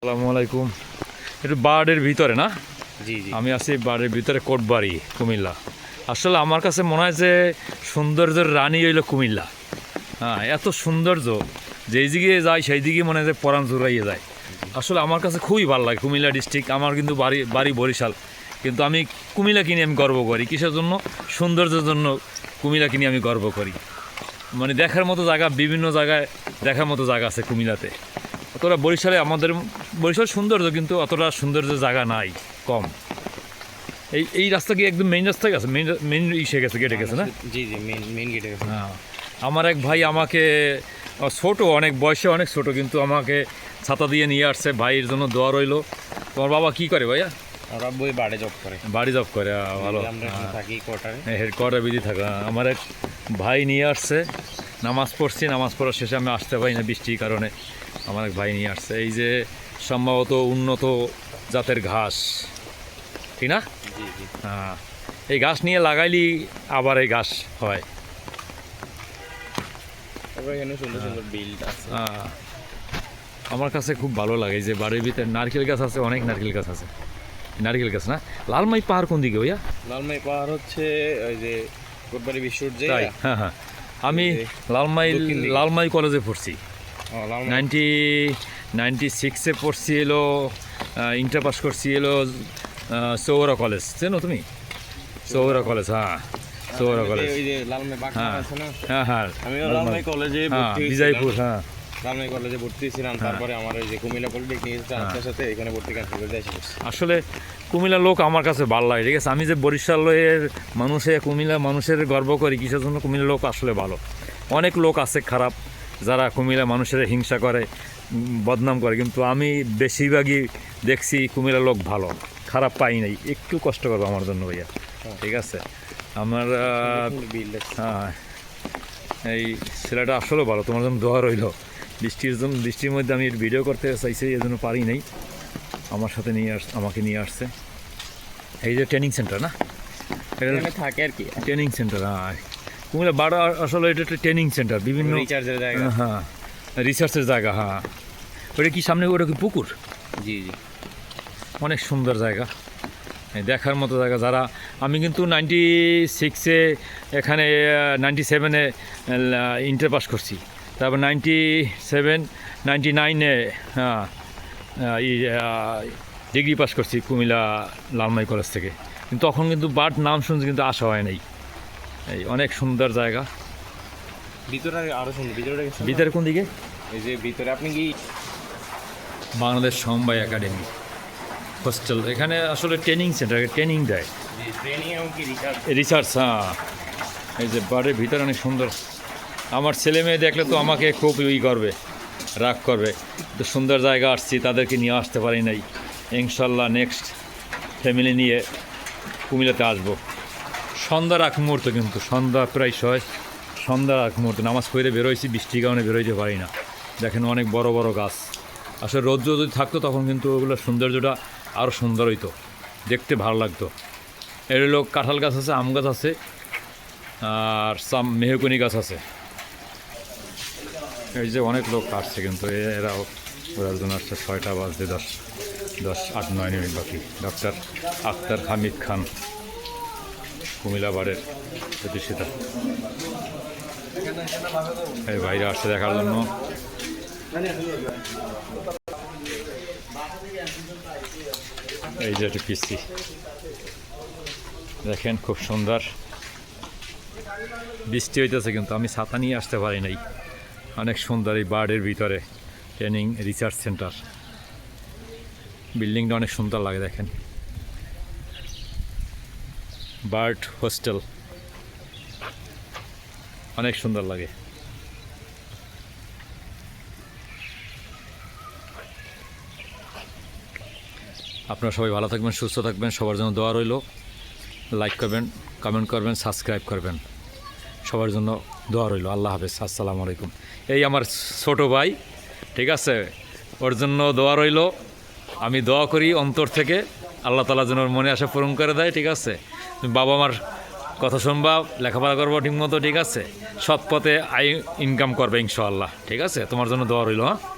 আসসালামু আলাইকুম। একটু বার্ডের ভিতরে না? জি জি। আমি আছি বার্ডের ভিতরে কোটবাড়ি কুমিল্লা। আসলে আমার কাছে মনে হয় যে সৌন্দর্যের রানী হইল কুমিল্লা। হ্যাঁ এত সৌন্দর্য যেই দিকে যায় সেই দিকে মনে হয় যে পরাণ জোড়াইয়ে যায়। আসলে আমার কাছে খুবই ভালো লাগে কুমিল্লা ডিস্ট্রিক্ট আমার কিন্তু বাড়ি বাড়ি বরিশাল। কিন্তু আমি কুমিল্লা কিনে আমি গর্ব করি। কিসের জন্য? সৌন্দর্যের জন্য কুমিল্লা কিনে আমি গর্ব করি। মানে দেখার মতো জায়গা বিভিন্ন জায়গায় দেখার মতো জায়গা আছে কুমিল্লাতে। অতটা বরিশালে আমাদের বরিশাল সৌন্দর্য কিন্তু অতটা সৌন্দর্য জায়গা নাই কম। এই এই রাস্তা কি একদম মেইন রাস্তায় গেছে? মেইন মেইন ইসে গেছে গেটে গেছে না? জি জি মেন মেন গেটে গেছে। হ্যাঁ। আমার এক ভাই আমাকে ছোট অনেক বয়সে অনেক ছোট কিন্তু আমাকে ছাতা দিয়ে নিয়ে আসছে ভাইয়ের জন্য দোয়া রইল। তোমার বাবা কি করে ভাইয়া? বাড়ে জব করে। বাড়ি জব করে ভালো। থাকি কোয়ার্টারে হেড কোয়ার্টার বিধি থাকা। আমার এক ভাই নিয়ে আসছে নামাজ পড়ছি নামাজ পড়ার শেষে আমি আসতে পারি না বৃষ্টির কারণে। আমার এক ভাই নিয়ে আসছে। এই যে সম্ভবত উন্নত জাতের ঘাস। ঠিক না? হ্যাঁ। এই ঘাস নিয়ে লাগাইলি আবার এই ঘাস হয়। আছে। আহ, আমার কাছে খুব ভালো লাগে যে বাড়ির ভিতরে নারকেল গাছ আছে অনেক নারকেল গাছ আছে। নারকেল গাছ না? লালমাই পাহাড় কোন দিকে ভাইয়া? লালমাই পাহাড় হচ্ছে ওই যে কোটবাড়ি বিশ্বর যে হ্যাঁ হ্যাঁ। আমি লালমাই লালমাই কলেজে পড়ছি। নাইনটি নাইনটি সিক্সে পড়ছি এলো ইন্টার পাস করছি এলো সৌরা কলেজ। চেনো তুমি? সৌরা কলেজ হ্যাঁ সৌরা কলেজ। হ্যাঁ হ্যাঁ হ্যাঁ কলেজে হ্যাঁ বিজয়পুর হ্যাঁ। লালমাই কলেজে ভর্তি ছিলাম তারপরে আমার ওই যে কুমিল্লা পলিটেকনিক ট্রান্সফার সাথে এখানে ভর্তি ক্যান্সেল করে আসলে কুমিল্লার লোক আমার কাছে ভালো লাগে ঠিক আছে? আমি যে বরিশালের মানুষে কুমিল্লা মানুষের গর্ব করি কিসের জন্য কুমিল্লার লোক আসলে ভালো? অনেক লোক আছে খারাপ যারা কুমিল্লা মানুষের হিংসা করে বদনাম করে কিন্তু আমি বেশিরভাগই দেখছি কুমিল্লার লোক ভালো খারাপ পাই নাই। একটু কষ্ট করব আমার জন্য ভাইয়া। ঠিক আছে? আমার আছে হ্যাঁ এই ছেলেটা আসলে ভালো তোমার জন্য দোয়া রইল। বৃষ্টির জন্য বৃষ্টির মধ্যে আমি ভিডিও করতে চাইছি এই জন্য পারি নাই। আমার সাথে নিয়ে আস আমাকে নিয়ে আসছে। এই যে ট্রেনিং সেন্টার না? এটা থাকে আর কি। ট্রেনিং সেন্টার হ্যাঁ কুমিল্লা বাড়া আসলে এটা একটা ট্রেনিং সেন্টার বিভিন্ন হ্যাঁ। রিসার্চের জায়গা হ্যাঁ। ওটা কি সামনে ওটা কি পুকুর? জি জি। অনেক সুন্দর জায়গা। দেখার মতো জায়গা। যারা আমি কিন্তু নাইনটি সিক্সে এখানে নাইনটি সেভেনে ইন্টার পাস করছি। তারপর নাইনটি সেভেন নাইনটি নাইনে হ্যাঁ ডিগ্রি পাস করছি কুমিল্লা লালমাই কলেজ থেকে। কিন্তু তখন কিন্তু বাট নাম শুনছি কিন্তু আসা হয় নাই। এই অনেক সুন্দর জায়গা। ভিতরে আরও সুন্দর ভিতরে ভিতরে কোন দিকে? এই যে ভিতরে আপনি কি বাংলাদেশ সমবায় একাডেমি হোস্টেল এখানে আসলে ট্রেনিং সেন্টার ট্রেনিং দেয়। রিসার্চ হ্যাঁ। এই যে বাড়ির ভিতরে অনেক সুন্দর। আমার ছেলে মেয়ে দেখলে তো আমাকে খুব ই করবে রাগ করবে। তো সুন্দর জায়গা আসছি তাদেরকে নিয়ে আসতে পারি নাই। ইনশাল্লাহ নেক্সট ফ্যামিলি নিয়ে কুমিল্লাতে আসব। সন্ধ্যার আগ মুহূর্ত কিন্তু সন্ধ্যা প্রায় ছয়। সন্ধ্যার আগ মুহূর্ত নামাজ পড়ে বেরোইছি, বৃষ্টির কারণে বেরোইতে পারি না। দেখেন অনেক বড় বড় গাছ। আসলে রৌদ্র যদি থাকতো, তখন কিন্তু ওগুলোর সৌন্দর্যটা আরও সুন্দর হইতো। দেখতে ভালো লাগতো। এর হলো কাঁঠাল গাছ আছে, আম গাছ আছে, আর সাম মেহকুনি গাছ আছে। এই যে অনেক লোক আসছে কিন্তু এরাও ওরা একজন আসছে, ছয়টা বাজতে দশ দশ, আট, নয় মিনিট বাকি। ডক্টর আখতার হামিদ খান, কুমিল্লা বাড়ের প্রতিষ্ঠিতা। এই বাইরে আসছে দেখার জন্য। এই যে একটা পিসি। দেখেন, খুব সুন্দর। বৃষ্টি হইতেছে কিন্তু, আমি ছাতা নিয়ে আসতে পারি নাই। অনেক সুন্দর এই বার্ডের ভিতরে ট্রেনিং রিসার্চ সেন্টার। বিল্ডিংটা অনেক সুন্দর লাগে, দেখেন। BARD hostel. অনেক সুন্দর লাগে। আপনারা সবাই ভালো থাকবেন, সুস্থ থাকবেন, সবার জন্য দোয়া রইল। লাইক করবেন কমেন্ট করবেন সাবস্ক্রাইব করবেন। সবার জন্য দোয়া রইল। আল্লাহ হাফেজ। আসসালামু আলাইকুম। এই আমার ছোট ভাই, ঠিক আছে? ওর জন্য দোয়া রইল। আমি দোয়া করি অন্তর থেকে। আল্লাহ তালা যেন মনে আসা পূরণ করে দেয়, ঠিক আছে? বাবা মার কথা সম্ভব লেখাপড়া করব ঠিক মতো ঠিক আছে? সৎ পথে আই ইনকাম করবে ইনশাল্লাহ ঠিক আছে? তোমার জন্য দোয়া রইল হ্যাঁ?